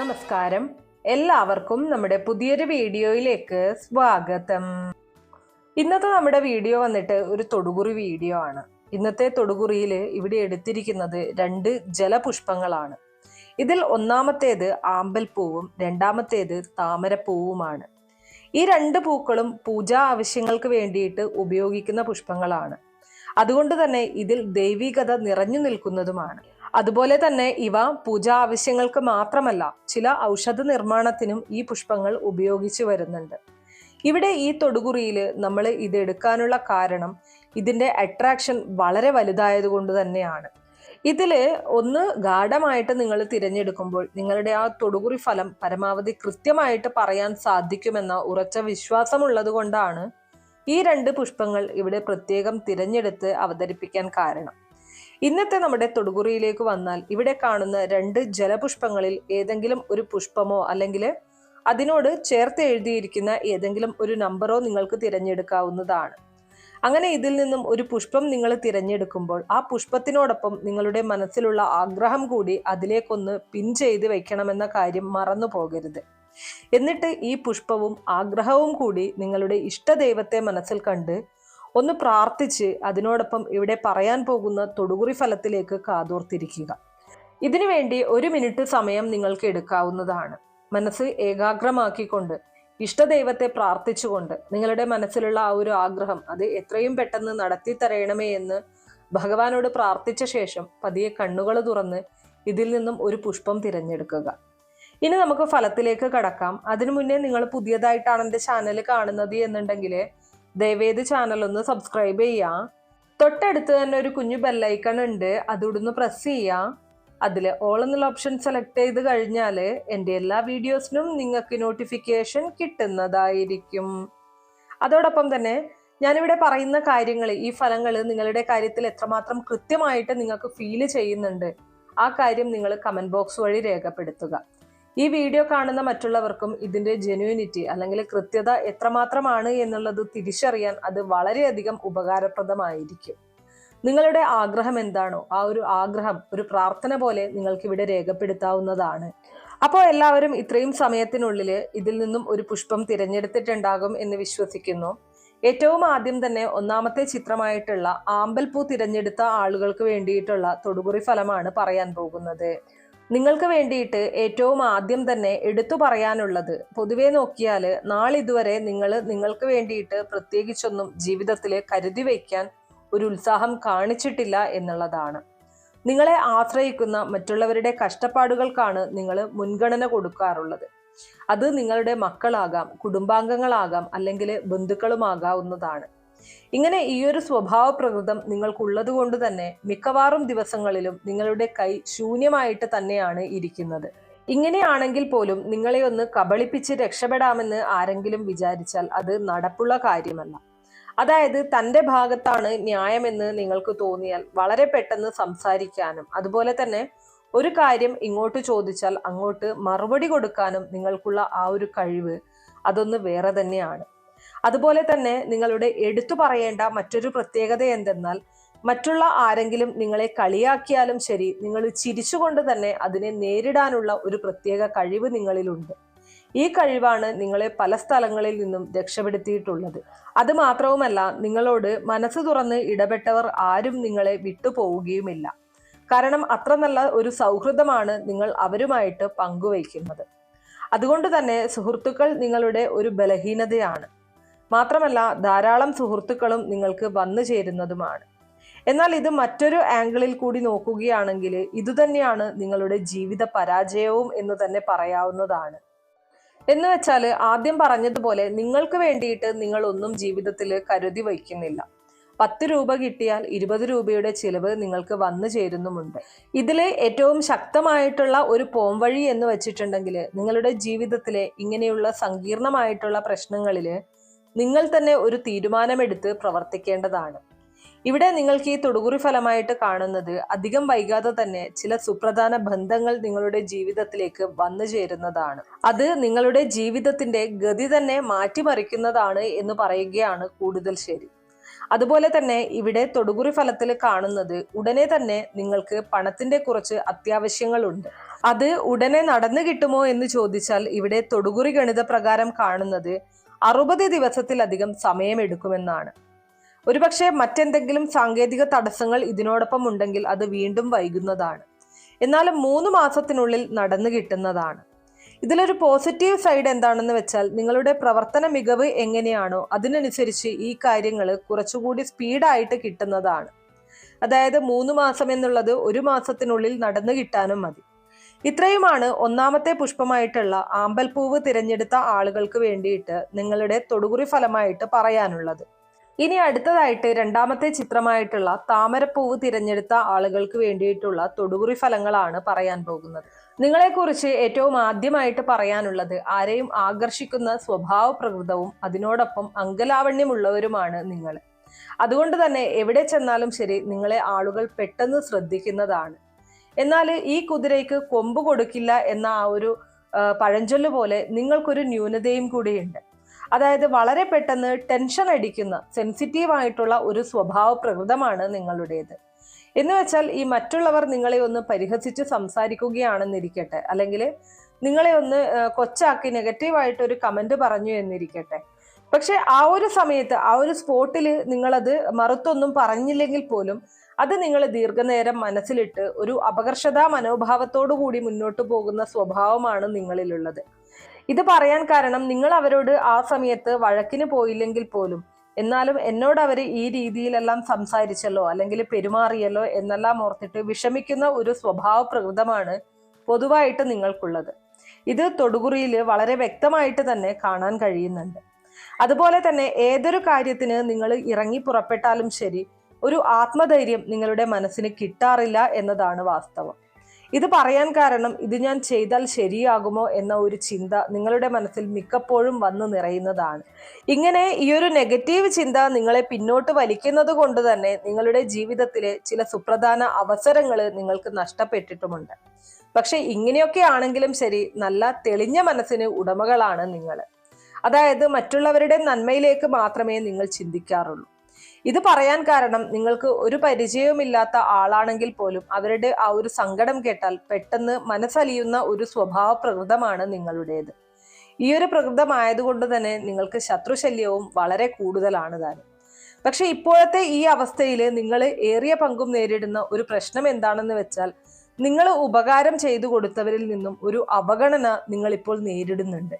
നമസ്കാരം. എല്ലാവർക്കും നമ്മുടെ പുതിയൊരു വീഡിയോയിലേക്ക് സ്വാഗതം. ഇന്നത്തെ നമ്മുടെ വീഡിയോ വന്നിട്ട് ഒരു തൊടുകുറി വീഡിയോ ആണ്. ഇന്നത്തെ തൊടുകുറിയിൽ ഇവിടെ എടുത്തിരിക്കുന്നത് രണ്ട് ജലപുഷ്പങ്ങളാണ്. ഇതിൽ ഒന്നാമത്തേത് ആമ്പൽപ്പൂവും രണ്ടാമത്തേത് താമരപ്പൂവുമാണ്. ഈ രണ്ട് പൂക്കളും പൂജാ ആവശ്യങ്ങൾക്ക് വേണ്ടിയിട്ട് ഉപയോഗിക്കുന്ന പുഷ്പങ്ങളാണ്. അതുകൊണ്ട് തന്നെ ഇതിൽ ദൈവികത നിറഞ്ഞു നിൽക്കുന്നതുമാണ്. അതുപോലെ തന്നെ ഇവ പൂജാ ആവശ്യങ്ങൾക്ക് മാത്രമല്ല ചില ഔഷധ നിർമ്മാണത്തിനും ഈ പുഷ്പങ്ങൾ ഉപയോഗിച്ചു വരുന്നുണ്ട്. ഇവിടെ ഈ തൊടുകുറിയിൽ നമ്മൾ ഇത് എടുക്കാനുള്ള കാരണം ഇതിന്റെ അട്രാക്ഷൻ വളരെ വലുതായതുകൊണ്ട് തന്നെയാണ്. ഇതിൽ ഒന്ന് ഗാഠമായിട്ട് നിങ്ങൾ തിരഞ്ഞെടുക്കുമ്പോൾ നിങ്ങളുടെ ആ തൊടുകുറി ഫലം പരമാവധി കൃത്യമായിട്ട് പറയാൻ സാധിക്കുമെന്ന ഉറച്ച വിശ്വാസമുള്ളത് കൊണ്ടാണ് ഈ രണ്ട് പുഷ്പങ്ങൾ ഇവിടെ പ്രത്യേകം തിരഞ്ഞെടുത്ത് അവതരിപ്പിക്കാൻ കാരണം. ഇന്നത്തെ നമ്മുടെ തൊടുകുറിയിലേക്ക് വന്നാൽ ഇവിടെ കാണുന്ന രണ്ട് ജലപുഷ്പങ്ങളിൽ ഏതെങ്കിലും ഒരു പുഷ്പമോ അല്ലെങ്കിൽ അതിനോട് ചേർത്ത് എഴുതിയിരിക്കുന്ന ഏതെങ്കിലും ഒരു നമ്പറോ നിങ്ങൾക്ക് തിരഞ്ഞെടുക്കാവുന്നതാണ്. അങ്ങനെ ഇതിൽ നിന്നും ഒരു പുഷ്പം നിങ്ങൾ തിരഞ്ഞെടുക്കുമ്പോൾ ആ പുഷ്പത്തിനോടൊപ്പം നിങ്ങളുടെ മനസ്സിലുള്ള ആഗ്രഹം കൂടി അതിലേക്കൊന്ന് പിൻ ചെയ്ത് വെക്കണമെന്ന കാര്യം മറന്നു പോകരുത്. എന്നിട്ട് ഈ പുഷ്പവും ആഗ്രഹവും കൂടി നിങ്ങളുടെ ഇഷ്ടദൈവത്തെ മനസ്സിൽ കണ്ട് ഒന്ന് പ്രാർത്ഥിച്ച് അതിനോടൊപ്പം ഇവിടെ പറയാൻ പോകുന്ന തൊടുകുറി ഫലത്തിലേക്ക് കാതോർത്തിരിക്കുക. ഇതിനുവേണ്ടി ഒരു മിനിറ്റ് സമയം നിങ്ങൾക്ക് എടുക്കാവുന്നതാണ്. മനസ്സ് ഏകാഗ്രമാക്കിക്കൊണ്ട് ഇഷ്ടദൈവത്തെ പ്രാർത്ഥിച്ചുകൊണ്ട് നിങ്ങളുടെ മനസ്സിലുള്ള ആ ഒരു ആഗ്രഹം അത് എത്രയും പെട്ടെന്ന് നടത്തി തരയണമേ എന്ന് ഭഗവാനോട് പ്രാർത്ഥിച്ച ശേഷം പതിയെ കണ്ണുകൾ തുറന്ന് ഇതിൽ നിന്നും ഒരു പുഷ്പം തിരഞ്ഞെടുക്കുക. ഇനി നമുക്ക് ഫലത്തിലേക്ക് കടക്കാം. അതിനു മുന്നേ നിങ്ങൾ പുതിയതായിട്ടാണ് എന്റെ ചാനൽ കാണുന്നത് എന്നുണ്ടെങ്കിൽ ദയവേത് ചാനൽ ഒന്ന് സബ്സ്ക്രൈബ് ചെയ്യുക തൊട്ടടുത്ത് തന്നെ ഒരു കുഞ്ഞു ബെല്ലൈക്കൺ ഉണ്ട്. അതിവിടുന്ന് പ്രസ് ചെയ്യുക അതിൽ ഓൾ എന്നുള്ള ഓപ്ഷൻ സെലക്ട് ചെയ്ത് കഴിഞ്ഞാൽ എന്റെ എല്ലാ വീഡിയോസിനും നിങ്ങൾക്ക് നോട്ടിഫിക്കേഷൻ കിട്ടുന്നതായിരിക്കും. അതോടൊപ്പം തന്നെ ഞാനിവിടെ പറയുന്ന കാര്യങ്ങൾ ഈ ഫലങ്ങൾ നിങ്ങളുടെ കാര്യത്തിൽ എത്രമാത്രം കൃത്യമായിട്ട് നിങ്ങൾക്ക് ഫീൽ ചെയ്യുന്നുണ്ട് ആ കാര്യം നിങ്ങൾ കമന്റ് ബോക്സ് വഴി രേഖപ്പെടുത്തുക. ഈ വീഡിയോ കാണുന്ന മറ്റുള്ളവർക്കും ഇതിന്റെ ജെന്യൂനിറ്റി അല്ലെങ്കിൽ കൃത്യത എത്രമാത്രമാണ് എന്നുള്ളത് തിരിച്ചറിയാൻ അത് വളരെയധികം ഉപകാരപ്രദമായിരിക്കും. നിങ്ങളുടെ ആഗ്രഹം എന്താണോ ആ ഒരു ആഗ്രഹം ഒരു പ്രാർത്ഥന പോലെ നിങ്ങൾക്ക് ഇവിടെ രേഖപ്പെടുത്താവുന്നതാണ്. അപ്പോൾ എല്ലാവരും ഇത്രയും സമയത്തിനുള്ളിൽ ഇതിൽ നിന്നും ഒരു പുഷ്പം തിരഞ്ഞെടുത്തിട്ടുണ്ടാകും എന്ന് വിശ്വസിക്കുന്നു. ഏറ്റവും ആദ്യം തന്നെ ഒന്നാമത്തെ ചിത്രമായിട്ടുള്ള ആമ്പൽപ്പൂ തിരഞ്ഞെടുത്ത ആളുകൾക്ക് വേണ്ടിയിട്ടുള്ള തൊടുകുറി ഫലമാണ് പറയാൻ പോകുന്നത്. നിങ്ങൾക്ക് വേണ്ടിയിട്ട് ഏറ്റവും ആദ്യം തന്നെ എടുത്തു പറയാനുള്ളത് പൊതുവെ നോക്കിയാൽ നാളിതുവരെ നിങ്ങൾ നിങ്ങൾക്ക് വേണ്ടിയിട്ട് പ്രത്യേകിച്ചൊന്നും ജീവിതത്തിൽ കരുതി വയ്ക്കാൻ ഒരു ഉത്സാഹം കാണിച്ചിട്ടില്ല എന്നുള്ളതാണ്. നിങ്ങളെ ആശ്രയിക്കുന്ന മറ്റുള്ളവരുടെ കഷ്ടപ്പാടുകൾക്കാണ് നിങ്ങൾ മുൻഗണന കൊടുക്കാറുള്ളത്. അത് നിങ്ങളുടെ മക്കളാകാം കുടുംബാംഗങ്ങളാകാം അല്ലെങ്കിൽ ബന്ധുക്കളുമാകാവുന്നതാണ്. ഇങ്ങനെ ഈ ഒരു സ്വഭാവ പ്രകൃതം നിങ്ങൾക്കുള്ളത് കൊണ്ട് തന്നെ മിക്കവാറും ദിവസങ്ങളിലും നിങ്ങളുടെ കൈ ശൂന്യമായിട്ട് തന്നെയാണ് ഇരിക്കുന്നത്. ഇങ്ങനെയാണെങ്കിൽ പോലും നിങ്ങളെ ഒന്ന് കബളിപ്പിച്ച് രക്ഷപ്പെടാമെന്ന് ആരെങ്കിലും വിചാരിച്ചാൽ അത് നടപ്പുള്ള കാര്യമല്ല. അതായത് തന്റെ ഭാഗത്താണ് ന്യായമെന്ന് നിങ്ങൾക്ക് തോന്നിയാൽ വളരെ പെട്ടെന്ന് സംസാരിക്കാനും അതുപോലെ തന്നെ ഒരു കാര്യം ഇങ്ങോട്ട് ചോദിച്ചാൽ അങ്ങോട്ട് മറുപടി കൊടുക്കാനും നിങ്ങൾക്കുള്ള ആ ഒരു കഴിവ് അതൊന്ന് വേറെ തന്നെയാണ്. അതുപോലെ തന്നെ നിങ്ങളുടെ എടുത്തു പറയേണ്ട മറ്റൊരു പ്രത്യേകത എന്തെന്നാൽ മറ്റുള്ള ആരെങ്കിലും നിങ്ങളെ കളിയാക്കിയാലും ശരി നിങ്ങൾ ചിരിച്ചുകൊണ്ട് തന്നെ അതിനെ നേരിടാനുള്ള ഒരു പ്രത്യേക കഴിവ് നിങ്ങളിലുണ്ട്. ഈ കഴിവാണ് നിങ്ങളെ പല സ്ഥലങ്ങളിൽ നിന്നും രക്ഷപ്പെടുത്തിയിട്ടുള്ളത്. അത് മാത്രവുമല്ല നിങ്ങളോട് മനസ്സ് തുറന്ന് ഇടപെട്ടവർ ആരും നിങ്ങളെ വിട്ടുപോവുകയുമില്ല. കാരണം അത്ര നല്ല ഒരു സൗഹൃദമാണ് നിങ്ങൾ അവരുമായിട്ട് പങ്കുവയ്ക്കുന്നത്. അതുകൊണ്ട് തന്നെ സുഹൃത്തുക്കൾ നിങ്ങളുടെ ഒരു ബലഹീനതയാണ്. മാത്രമല്ല ധാരാളം സുഹൃത്തുക്കളും നിങ്ങൾക്ക് വന്നു ചേരുന്നതുമാണ്. എന്നാൽ ഇത് മറ്റൊരു ആംഗിളിൽ കൂടി നോക്കുകയാണെങ്കിൽ ഇതുതന്നെയാണ് നിങ്ങളുടെ ജീവിത പരാജയവും എന്ന് തന്നെ പറയാവുന്നതാണ്. എന്ന് വെച്ചാൽ ആദ്യം പറഞ്ഞതുപോലെ നിങ്ങൾക്ക് വേണ്ടിയിട്ട് നിങ്ങൾ ഒന്നും ജീവിതത്തിൽ കരുതി വയ്ക്കുന്നില്ല. പത്ത് രൂപ കിട്ടിയാൽ ഇരുപത് രൂപയുടെ ചിലവ് നിങ്ങൾക്ക് വന്നു ചേരുന്നുമുണ്ട്. ഇതിൽ ഏറ്റവും ശക്തമായിട്ടുള്ള ഒരു പോംവഴി എന്ന് വെച്ചിട്ടുണ്ടെങ്കിൽ നിങ്ങളുടെ ജീവിതത്തിലെ ഇങ്ങനെയുള്ള സങ്കീർണമായിട്ടുള്ള പ്രശ്നങ്ങളിൽ നിങ്ങൾ തന്നെ ഒരു തീരുമാനമെടുത്ത് പ്രവർത്തിക്കേണ്ടതാണ്. ഇവിടെ നിങ്ങൾക്ക് ഈ തൊടുകുറി ഫലമായിട്ട് കാണുന്നത് അധികം വൈകാതെ തന്നെ ചില സുപ്രധാന ബന്ധങ്ങൾ നിങ്ങളുടെ ജീവിതത്തിലേക്ക് വന്നു ചേരുന്നതാണ്. അത് നിങ്ങളുടെ ജീവിതത്തിന്റെ ഗതി തന്നെ മാറ്റിമറിക്കുന്നതാണ് എന്ന് പറയുകയാണ് കൂടുതൽ ശരി. അതുപോലെ തന്നെ ഇവിടെ തൊടുകുറി ഫലത്തിൽ കാണുന്നത് ഉടനെ തന്നെ നിങ്ങൾക്ക് പണത്തിന്റെ കുറച്ച് അത്യാവശ്യങ്ങളുണ്ട്. അത് ഉടനെ നടന്നു കിട്ടുമോ എന്ന് ചോദിച്ചാൽ ഇവിടെ തൊടുകുറി ഗണിത പ്രകാരം കാണുന്നത് അറുപത് ദിവസത്തിലധികം സമയമെടുക്കുമെന്നാണ്. ഒരുപക്ഷെ മറ്റെന്തെങ്കിലും സാങ്കേതിക തടസ്സങ്ങൾ ഇതിനോടൊപ്പം ഉണ്ടെങ്കിൽ അത് വീണ്ടും വൈകുന്നതാണ്. എന്നാലും മൂന്ന് മാസത്തിനുള്ളിൽ നടന്നു കിട്ടുന്നതാണ്. ഇതിലൊരു പോസിറ്റീവ് സൈഡ് എന്താണെന്ന് വെച്ചാൽ നിങ്ങളുടെ പ്രവർത്തന മികവ് എങ്ങനെയാണോ അതിനനുസരിച്ച് ഈ കാര്യങ്ങൾ കുറച്ചുകൂടി സ്പീഡായിട്ട് കിട്ടുന്നതാണ്. അതായത് മൂന്ന് മാസം എന്നുള്ളത് ഒരു മാസത്തിനുള്ളിൽ നടന്നു കിട്ടാനും മതി. ഇത്രയുമാണ് ഒന്നാമത്തെ പുഷ്പമായിട്ടുള്ള ആമ്പൽപ്പൂവ് തിരഞ്ഞെടുത്ത ആളുകൾക്ക് വേണ്ടിയിട്ട് നിങ്ങളുടെ തൊടുകുറി ഫലമായിട്ട് പറയാനുള്ളത്. ഇനി അടുത്തതായിട്ട് രണ്ടാമത്തെ ചിത്രമായിട്ടുള്ള താമരപ്പൂവ് തിരഞ്ഞെടുത്ത ആളുകൾക്ക് വേണ്ടിയിട്ടുള്ള തൊടുകുറി ഫലങ്ങളാണ് പറയാൻ പോകുന്നത്. നിങ്ങളെക്കുറിച്ച് ഏറ്റവും ആദ്യമായിട്ട് പറയാനുള്ളത് ആരെയും ആകർഷിക്കുന്ന സ്വഭാവ പ്രകൃതവും അതിനോടൊപ്പം അങ്കലാവണ്യമുള്ളവരുമാണ് നിങ്ങൾ. അതുകൊണ്ട് തന്നെ എവിടെ ചെന്നാലും ശരി നിങ്ങളെ ആളുകൾ പെട്ടെന്ന് ശ്രദ്ധിക്കുന്നതാണ്. എന്നാൽ ഈ കുതിരയ്ക്ക് കൊമ്പ് കൊടുക്കില്ല എന്ന ആ ഒരു പഴഞ്ചൊല്ല് പോലെ നിങ്ങൾക്കൊരു ന്യൂനതയും കൂടിയുണ്ട്. അതായത് വളരെ പെട്ടെന്ന് ടെൻഷൻ അടിക്കുന്ന സെൻസിറ്റീവ് ആയിട്ടുള്ള ഒരു സ്വഭാവ പ്രകൃതമാണ് നിങ്ങളുടേത്. എന്ന് വെച്ചാൽ ഈ മറ്റുള്ളവർ നിങ്ങളെ ഒന്ന് പരിഹസിച്ച് സംസാരിക്കുകയാണെന്നിരിക്കട്ടെ അല്ലെങ്കിൽ നിങ്ങളെ ഒന്ന് കൊച്ചാക്കി നെഗറ്റീവായിട്ട് ഒരു കമന്റ് പറഞ്ഞു എന്നിരിക്കട്ടെ. പക്ഷെ ആ ഒരു സമയത്ത് ആ ഒരു സ്പോട്ടിൽ നിങ്ങളത് മറുത്തൊന്നും പറഞ്ഞില്ലെങ്കിൽ പോലും അത് നിങ്ങൾ ദീർഘനേരം മനസ്സിലിട്ട് ഒരു അപകർഷതാ മനോഭാവത്തോടു കൂടി മുന്നോട്ട് പോകുന്ന സ്വഭാവമാണ് നിങ്ങളിലുള്ളത്. ഇത് പറയാൻ കാരണം നിങ്ങൾ അവരോട് ആ സമയത്ത് വഴക്കിന് പോയില്ലെങ്കിൽ പോലും എന്നാലും എന്നോട് അവർ ഈ രീതിയിലെല്ലാം സംസാരിച്ചല്ലോ അല്ലെങ്കിൽ പെരുമാറിയല്ലോ എന്നെല്ലാം ഓർത്തിട്ട് വിഷമിക്കുന്ന ഒരു സ്വഭാവ പ്രകൃതമാണ് പൊതുവായിട്ട് നിങ്ങൾക്കുള്ളത്. ഇത് തൊടുകുറിയിൽ വളരെ വ്യക്തമായിട്ട് തന്നെ കാണാൻ കഴിയുന്നുണ്ട്. അതുപോലെ തന്നെ ഏതൊരു കാര്യത്തിന് നിങ്ങൾ ഇറങ്ങി പുറപ്പെട്ടാലും ശരി ഒരു ആത്മധൈര്യം നിങ്ങളുടെ മനസ്സിന് കിട്ടാറില്ല എന്നതാണ് വാസ്തവം. ഇത് പറയാൻ കാരണം ഇത് ഞാൻ ചെയ്താൽ ശരിയാകുമോ എന്ന ഒരു ചിന്ത നിങ്ങളുടെ മനസ്സിൽ മിക്കപ്പോഴും വന്നു നിറയുന്നതാണ്. ഇങ്ങനെ ഈ ഒരു നെഗറ്റീവ് ചിന്ത നിങ്ങളെ പിന്നോട്ട് വലിക്കുന്നത് കൊണ്ട് തന്നെ നിങ്ങളുടെ ജീവിതത്തിലെ ചില സുപ്രധാന അവസരങ്ങൾ നിങ്ങൾക്ക് നഷ്ടപ്പെട്ടിട്ടുമുണ്ട്. പക്ഷെ ഇങ്ങനെയൊക്കെ ആണെങ്കിലും ശരി നല്ല തെളിഞ്ഞ മനസ്സിന് ഉടമകളാണ് നിങ്ങൾ അതായത് മറ്റുള്ളവരുടെ നന്മയിലേക്ക് മാത്രമേ നിങ്ങൾ ചിന്തിക്കാറുള്ളൂ. ഇത് പറയാൻ കാരണം നിങ്ങൾക്ക് ഒരു പരിചയവുമില്ലാത്ത ആളാണെങ്കിൽ പോലും അവരുടെ ആ ഒരു സങ്കടം കേട്ടാൽ പെട്ടെന്ന് മനസ്സലിയുന്ന ഒരു സ്വഭാവ പ്രകൃതമാണ് നിങ്ങളുടേത്. ഈ ഒരു പ്രകൃതമായതുകൊണ്ട് തന്നെ നിങ്ങൾക്ക് ശത്രുശല്യവും വളരെ കൂടുതലാണ് താനും. പക്ഷെ ഇപ്പോഴത്തെ ഈ അവസ്ഥയിൽ നിങ്ങൾ ഏറിയ പങ്കും നേരിടുന്ന ഒരു പ്രശ്നം എന്താണെന്ന് വെച്ചാൽ നിങ്ങൾ ഉപകാരം ചെയ്തു കൊടുത്തവരിൽ നിന്നും ഒരു അവഗണന നിങ്ങളിപ്പോൾ നേരിടുന്നുണ്ട്.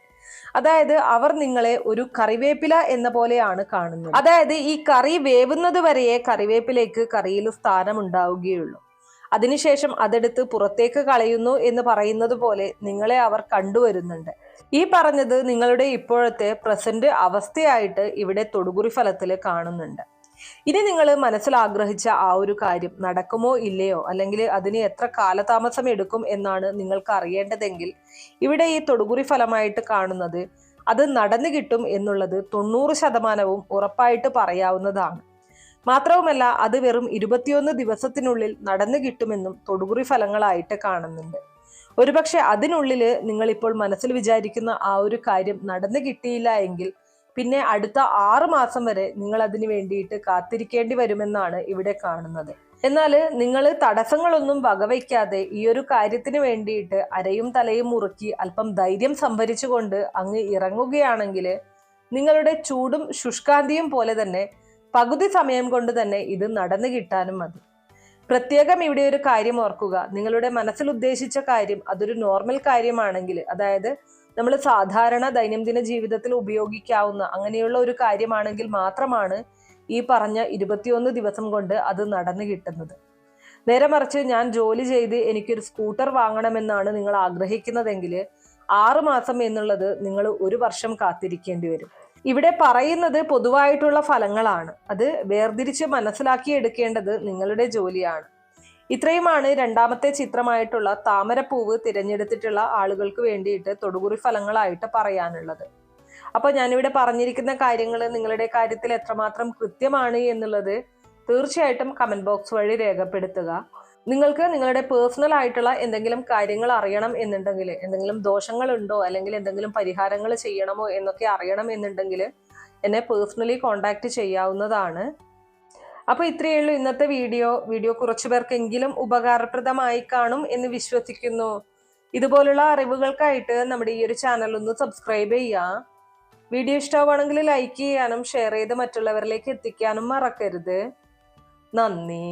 അതായത് അവർ നിങ്ങളെ ഒരു കറിവേപ്പില എന്ന പോലെയാണ് കാണുന്നത്. അതായത് ഈ കറി വേവുന്നത് വരെയേ കറിവേപ്പിലേക്ക് കറിയിൽ സ്ഥാനം ഉണ്ടാവുകയുള്ളൂ. അതിനുശേഷം അതെടുത്ത് പുറത്തേക്ക് കളയുന്നു എന്ന് പറയുന്നത് പോലെ നിങ്ങളെ അവർ കണ്ടുവരുന്നുണ്ട്. ഈ പറഞ്ഞത് നിങ്ങളുടെ ഇപ്പോഴത്തെ പ്രസന്റ് അവസ്ഥയായിട്ട് ഇവിടെ തൊടുകുറി ഫലത്തിൽ കാണുന്നുണ്ട്. ഇനി നിങ്ങൾ മനസ്സിൽ ആഗ്രഹിച്ച ആ ഒരു കാര്യം നടക്കുമോ ഇല്ലയോ? അല്ലെങ്കിൽ അതിന് എത്ര കാലതാമസം എടുക്കും എന്നാണ് നിങ്ങൾക്ക് അറിയേണ്ടതെങ്കിൽ ഇവിടെ ഈ തൊടുകുറി ഫലമായിട്ട് കാണുന്നത് അത് നടന്നു കിട്ടും എന്നുള്ളത് തൊണ്ണൂറ് ശതമാനവും ഉറപ്പായിട്ട് പറയാവുന്നതാണ്. മാത്രവുമല്ല അത് വെറും ഇരുപത്തിയൊന്ന് ദിവസത്തിനുള്ളിൽ നടന്നു കിട്ടുമെന്നും തൊടുകുറി ഫലങ്ങളായിട്ട് കാണുന്നുണ്ട്. ഒരുപക്ഷെ അതിനുള്ളിൽ നിങ്ങളിപ്പോൾ മനസ്സിൽ വിചാരിക്കുന്ന ആ ഒരു കാര്യം നടന്നു കിട്ടിയില്ല എങ്കിൽ പിന്നെ അടുത്ത ആറ് മാസം വരെ നിങ്ങൾ അതിന് വേണ്ടിയിട്ട് കാത്തിരിക്കേണ്ടി വരുമെന്നാണ് ഇവിടെ കാണുന്നത്. എന്നാൽ നിങ്ങൾ തടസ്സങ്ങളൊന്നും വകവയ്ക്കാതെ ഈ ഒരു കാര്യത്തിന് വേണ്ടിയിട്ട് അരയും തലയും മുറുക്കി അല്പം ധൈര്യം സംഭരിച്ചുകൊണ്ട് അങ്ങ് ഇറങ്ങുകയാണെങ്കിൽ നിങ്ങളുടെ ചൂടും ശുഷ്കാന്തിയും പോലെ തന്നെ പകുതി സമയം കൊണ്ട് തന്നെ ഇത് നടന്നു കിട്ടാനും മതി. പ്രത്യേകം ഇവിടെ ഒരു കാര്യം ഓർക്കുക. നിങ്ങളുടെ മനസ്സിൽ ഉദ്ദേശിച്ച കാര്യം അതൊരു നോർമൽ കാര്യമാണെങ്കിൽ അതായത് നമ്മൾ സാധാരണ ദൈനംദിന ജീവിതത്തിൽ ഉപയോഗിക്കാവുന്ന അങ്ങനെയുള്ള ഒരു കാര്യമാണെങ്കിൽ മാത്രമാണ് ഈ പറഞ്ഞ ഇരുപത്തിയൊന്ന് ദിവസം കൊണ്ട് അത് നടന്നു കിട്ടുന്നത്. നേരെ മറിച്ച് ഞാൻ ജോലി ചെയ്ത് എനിക്കൊരു സ്കൂട്ടർ വാങ്ങണമെന്നാണ് നിങ്ങൾ ആഗ്രഹിക്കുന്നതെങ്കിൽ ആറ് മാസം എന്നുള്ളത് നിങ്ങൾ ഒരു വർഷം കാത്തിരിക്കേണ്ടി വരും. ഇവിടെ പറയുന്നത് പൊതുവായിട്ടുള്ള ഫലങ്ങളാണ്. അത് വേർതിരിച്ച് മനസ്സിലാക്കി എടുക്കേണ്ടത് നിങ്ങളുടെ ജോലിയാണ്. ഇത്രയുമാണ് രണ്ടാമത്തെ ചിത്രമായിട്ടുള്ള താമരപ്പൂവ് തിരഞ്ഞെടുത്തിട്ടുള്ള ആളുകൾക്ക് വേണ്ടിയിട്ട് തൊടുകുറി ഫലങ്ങളായിട്ട് പറയാനുള്ളത്. അപ്പോൾ ഞാനിവിടെ പറഞ്ഞിരിക്കുന്ന കാര്യങ്ങൾ നിങ്ങളുടെ കാര്യത്തിൽ എത്രമാത്രം കൃത്യമാണ് എന്നുള്ളത് തീർച്ചയായിട്ടും കമന്റ് ബോക്സ് വഴി രേഖപ്പെടുത്തുക. നിങ്ങൾക്ക് നിങ്ങളുടെ പേഴ്സണൽ ആയിട്ടുള്ള എന്തെങ്കിലും കാര്യങ്ങൾ അറിയണം എന്നുണ്ടെങ്കിൽ എന്തെങ്കിലും ദോഷങ്ങളുണ്ടോ അല്ലെങ്കിൽ എന്തെങ്കിലും പരിഹാരങ്ങൾ ചെയ്യണമോ എന്നൊക്കെ അറിയണം എന്നുണ്ടെങ്കിൽ എന്നെ പേഴ്സണലി കോൺടാക്ട് ചെയ്യാവുന്നതാണ്. അപ്പോൾ ഇത്രയേ ഉള്ളൂ ഇന്നത്തെ വീഡിയോ. വീഡിയോ കുറച്ചു പേർക്കെങ്കിലും ഉപകാരപ്രദമായി കാണും എന്ന് വിശ്വസിക്കുന്നു. ഇതുപോലുള്ള അറിവുകൾക്കായിട്ട് നമ്മുടെ ഈ ഒരു ചാനൽ ഒന്ന് സബ്സ്ക്രൈബ് ചെയ്യുക വീഡിയോ ഇഷ്ടമാണെങ്കിൽ ലൈക്ക് ചെയ്യാനും ഷെയർ ചെയ്ത് മറ്റുള്ളവരിലേക്ക് എത്തിക്കാനും മറക്കരുത്. നന്ദി.